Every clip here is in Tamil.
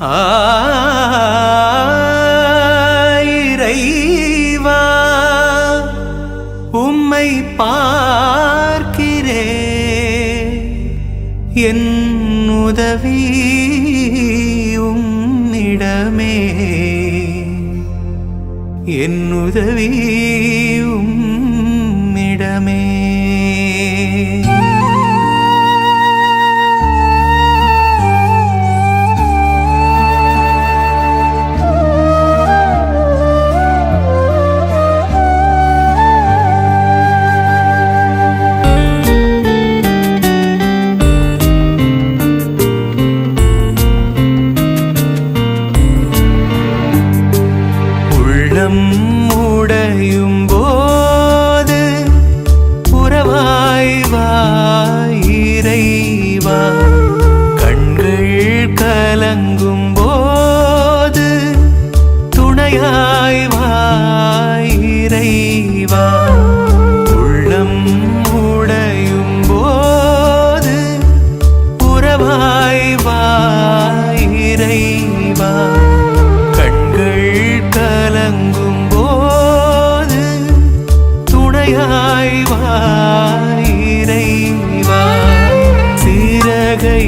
ஆரைவா உம்மை பார்க்கிறே. என் உதவி உம்மிடமே. என் உதவி உம்மிடமே. மழையாய் வாரீரைவா சிறகை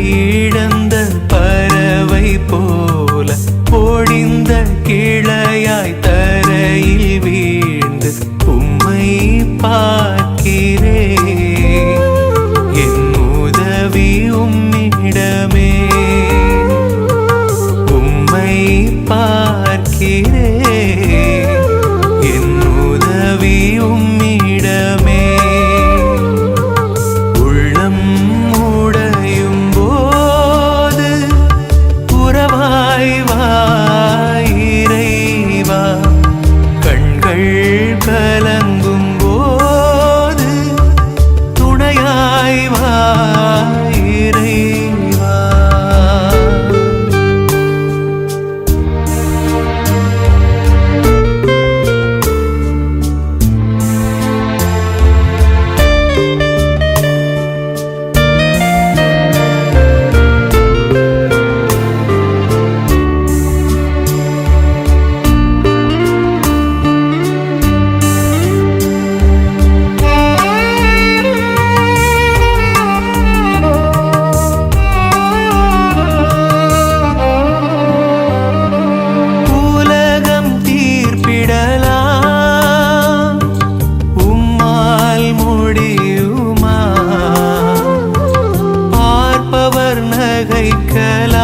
கிடைக்கல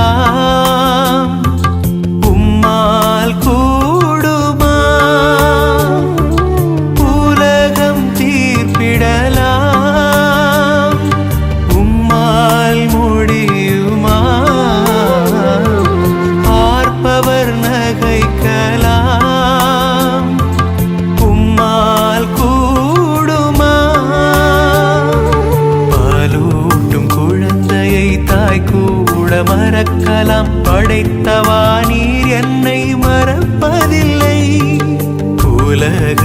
வானலாம் படைத்தவா நீர் என்னை மறப்பதில்லை. உலக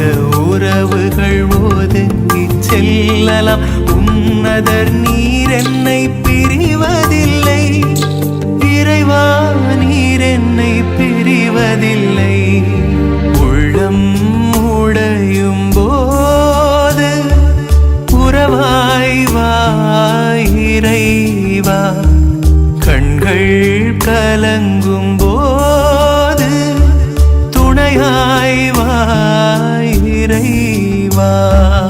உறவுகள் ஒதுங்கி செல்லலாம். உன்னதர் நீர் என்னை பிரிவதில்லை. இறைவா நீர் என்னை பிரிவதில்லை. love.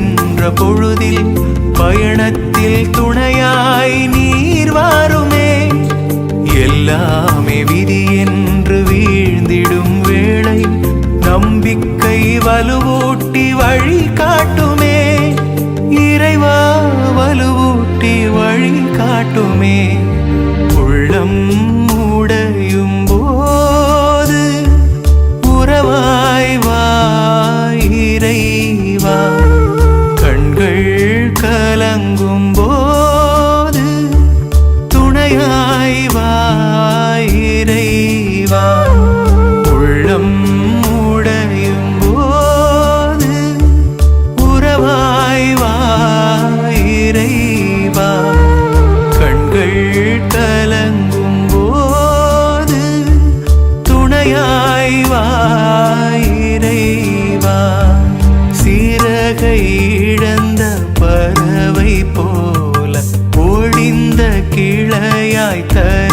தவிக்கின்ற பொழுதில் பயணத்தில் துணையாய் நீர் வாருமே. எல்லாமே விதி என்று வீழ்ந்திடும் வேளை நம்பிக்கை வலுவூட்டி வழி காட்டுமே. இறைவா வலுவூட்டி வழி காட்டுமே. இறைவா. சிறகை இழந்த பறவை போல ஒழிந்த கிளையாய் தரையில்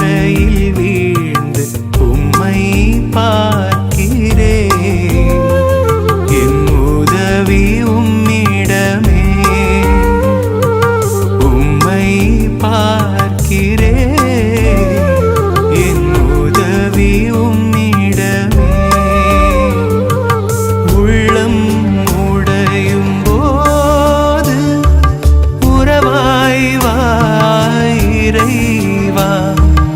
吧。